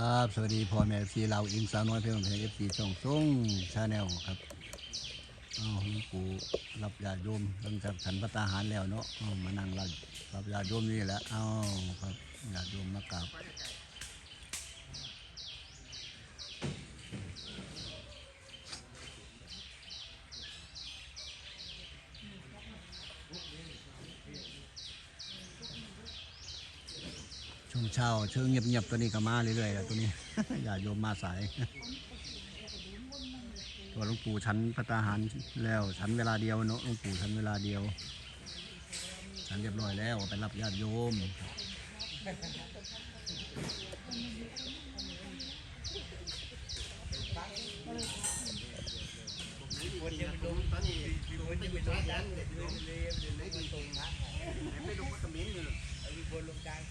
ครับ สวัสดีพ่อแม่เอฟซีเราอิงสาวน้อยเพื่อนเพลงเอฟซีช่องส่งชาแนลครับอ้าวหลวงปู่รับญาติโยมหลังจากฉันพระตาหารแล้วเนาะอ้าวมานั่งรับรับญาติโยมนี่แหละอ้าวครับญาติโยมมากราบ เช้าเชิงเงียบๆตัวนี้ก็มาเรื่อยๆแล้วตัวนี้ญาติโยมมาสาย ตัวหลวงปู่ชั้นพระตาหารแล้วชั้นเวลาเดียวเนาะหลวงปู่ชั้นเวลาเดียวชั้นเรียบร้อยแล้วไปรับญาติโยม คนยังลงตอนนี้คนยังไม่ลงยันลงเลยไม่ลงตรงนะไม่ลงก็มิ้นอยู่มีคนลงกลาง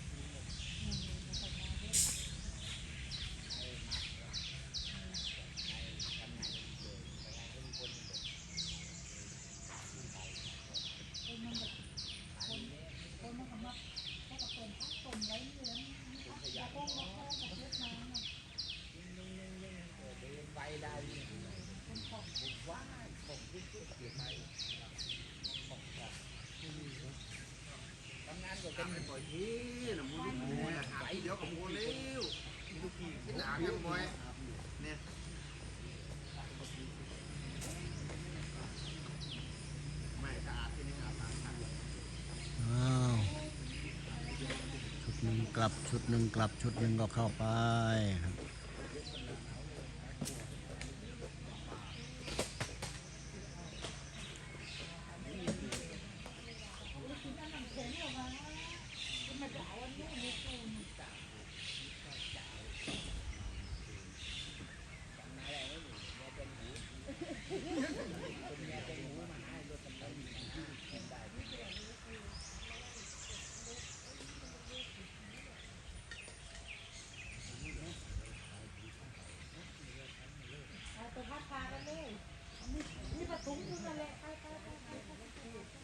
ไปได้ว่าผม ที่สุดเกี่ยวไปทำงานก็เป็นบ่อยที่ะมูนาเดี๋ยวกับมูเร็วลูกทีหลังยังบ่อยเนี่ยไม่สะอาดที่นี่อาบน้ำทันอ้าวชุดหนึ่งกลับชุดหนึ่งกลับชุดหนึ่งก็เข้าไปครับ เอาตัวพัดพากันเลย มีมีประทุมอยู่นั่นแหละไปไปไปไปไปไป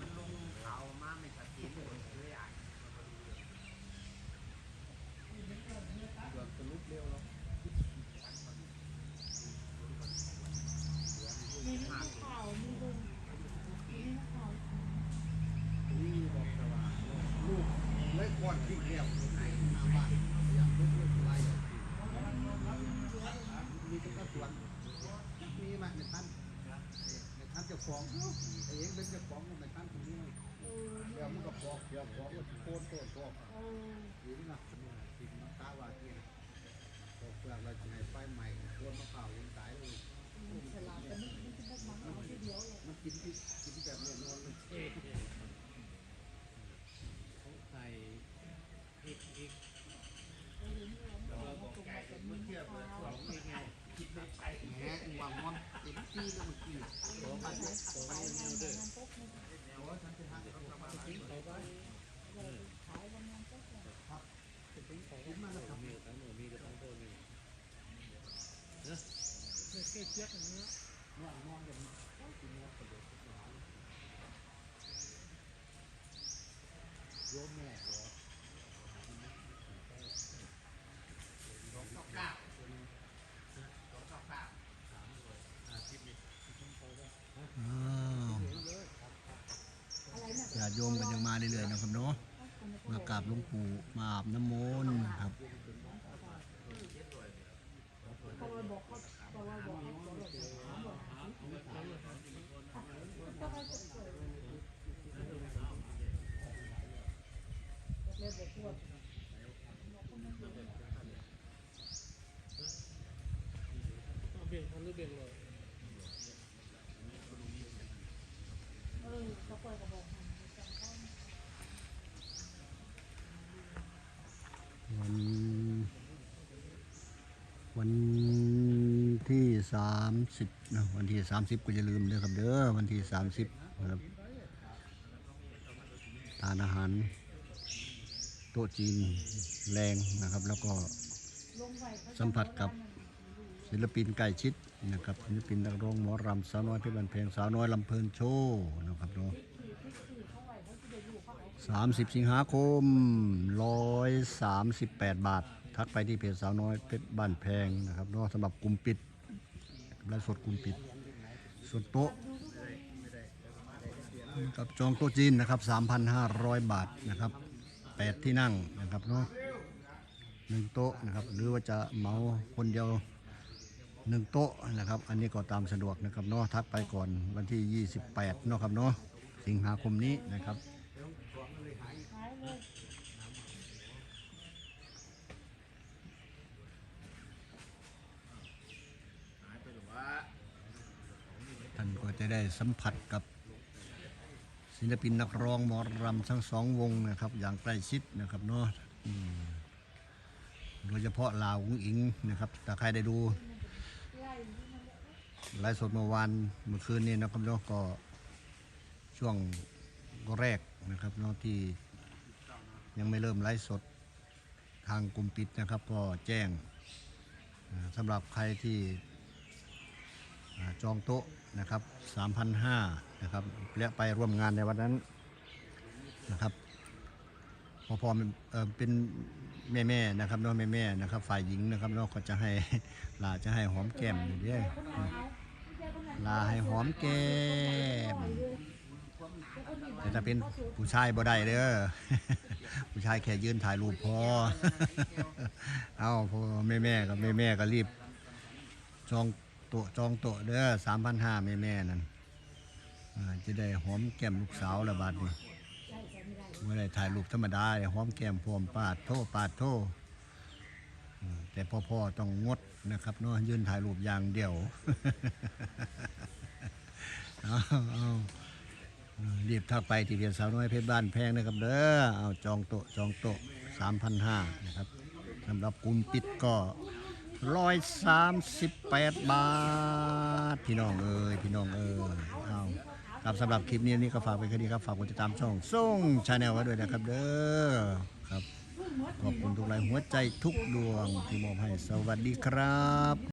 มันลงข่าวมาไม่ชัดเจนเลยเลยอะสรุปเร็วแล้ว มีนักข่าวมีลุงมีนักข่าว นี่บอกแต่ว่าลูกเล็กก่อนที่เกี่ยวไหนมาบ้านอยากลูกลูกอะไรมีเป็นกระสวนมีมาในท่านในท่านจะ ฟ้องไอ้เองเป็นจะฟ้องในท่านตรงนี้เออเดี๋ยวมันก็บอกเดี๋ยวบอกว่าโคนโตโตเออหรือนะสิ่งมันตาว่าที่บอกเปลือกเราจะให้ไฟใหม่โคนมะพร้าวยัง ฉลาดแต่ไม่ไม่จะมาเอาทีเดียวเลย มัน กินที่กินแบบเนี่ยนอนเลยเท่เขาใส่พริกพริกเราบอกไก่เป็นมือเทียบเลยสองพริกไงคิดแบบไอ้แหงวางมันเต็มที่แล้วมันกินสองมันสองมันเดียวเด้อมันปุ๊บมันแต่ว่าฉันจะทำเขาประมาณทิ้งไปไว้เลยขายวันนั้นปุ๊บเลยทิ้งไปไว้มาแล้วครับมีทั้งหมดมีกระทั่งตัวนึงนะเกล็ดเยอะอย่างนี้นอนนอนกันกินนอนกระโดดกระโดดโยมแม่เหรอสองเก้าเก้าสองเก้าเก้า อาทิตย์นี้ทิ้งไปไว้ อ้าติโยมกันยังมาเรื่อยๆนะครับเนาะมากราบหลวงปู่มาอาบน้ำมนต์ครับเขาเลยบอกเขาเขาเลยบอกเขาบอกเลยถามบอกถามต้องให้สวยเลยบอกว่า เบี่ยงทันหรือเบี่ยงเลย เออเขาปล่อยกระบอกมันจำต้อง วันวันที่ สามสิบนะวันที่สามสิบก็อย่าลืมเด้อครับเด้อวันที่สามสิบนะครับทานอาหาร โต๊ะจีนแรงนะครับ แล้วก็สัมผัสกับศิลปินใกล้ชิดนะครับศิลปินนักร้องหมอรำสาวน้อยเพชรบันเพลงสาวน้อยลำเพลินโชว์นะครับเนาะสามสิบสิงหาคมร้อยสามสิบแปดบาท ทักไปที่เพจสาวน้อยเพชรบ้านแพงนะครับเนาะสำหรับกลุ่มปิด ไลฟ์สดกลุ่มปิด ส่วนโต๊ะกับจองโต๊ะจีนนะครับ 3,500 บาทนะครับแปดที่นั่งนะครับเนาะหนึ่งโต๊ะนะครับ หรือว่าจะเมาคนเดียวหนึ่งโต๊ะนะครับ อันนี้ก็ตามสะดวกนะครับเนาะทักไปก่อนวันที่ 28เนาะครับเนาะสิงหาคมนี้นะครับ หายเลย ท่านก็จะได้ สัมผัสกับศิลปินนักร้องหมอรำทั้งสองวงนะครับ อย่างใกล้ชิดนะครับเนาะโดยเฉพาะลาวอุ้งอิงนะครับถ้าใครได้ดูไลฟ์สดเมื่อวานเมื่อคืนนี้นะครับเนาะก็ช่วงแรกนะครับเนาะที่ยังไม่เริ่มไลฟ์สดทางกลุ่มปิดนะครับ ก็แจ้งสำหรับใครที่ จองโต๊ะนะครับ3,500นะครับและไปร่วมงานในวันนั้นนะครับพอพอเป็นแม่แม่ๆนะครับน้องแม่แม่ๆนะครับ ฝ่ายหญิงนะครับน้องก็จะให้ลาจะให้หอมแก้มอยู่ด้อลาให้หอมแก้มแต่ถ้าเป็นผู้ชายบ่ได้เด้อผู้ชายแค่ยืนถ่ายรูปพอ เอาพอแม่แม่ๆกับแม่แม่ๆก็รีบจอง ต๊ะจองโตเด้อสามพันห้าแม่แม่นั่นจะได้หอมแก้มลูกสาวละบาดนี่เมื่อไรถ่ายรูปธรรมดาหอมแก้มพวมปาดโทปาดโทแต่พ่อพ่อต้องงดนะครับเนาะยืนถ่ายรูปอย่างเดียวเอาเรีบทักไปที่เพียนสาวน้อยเพชรบ้านแพงนะครับเด้อเอาจองโต๊ะจองโต๊ะสามพันห้านะครับสำหรับกลุ่มปิดก็ ร้อยสามสิบแปดบาท พี่น้องเอ้ยพี่น้องเอ้ยเอาครับสำหรับคลิปนี้นี่ก็ฝากไปแค่นี้ครับ ฝากกดติดตามช่องส่งชาแนลไว้ด้วยนะครับเด้อครับขอบคุณทุกไลค์หัวใจทุกดวงที่มอบให้สวัสดีครับ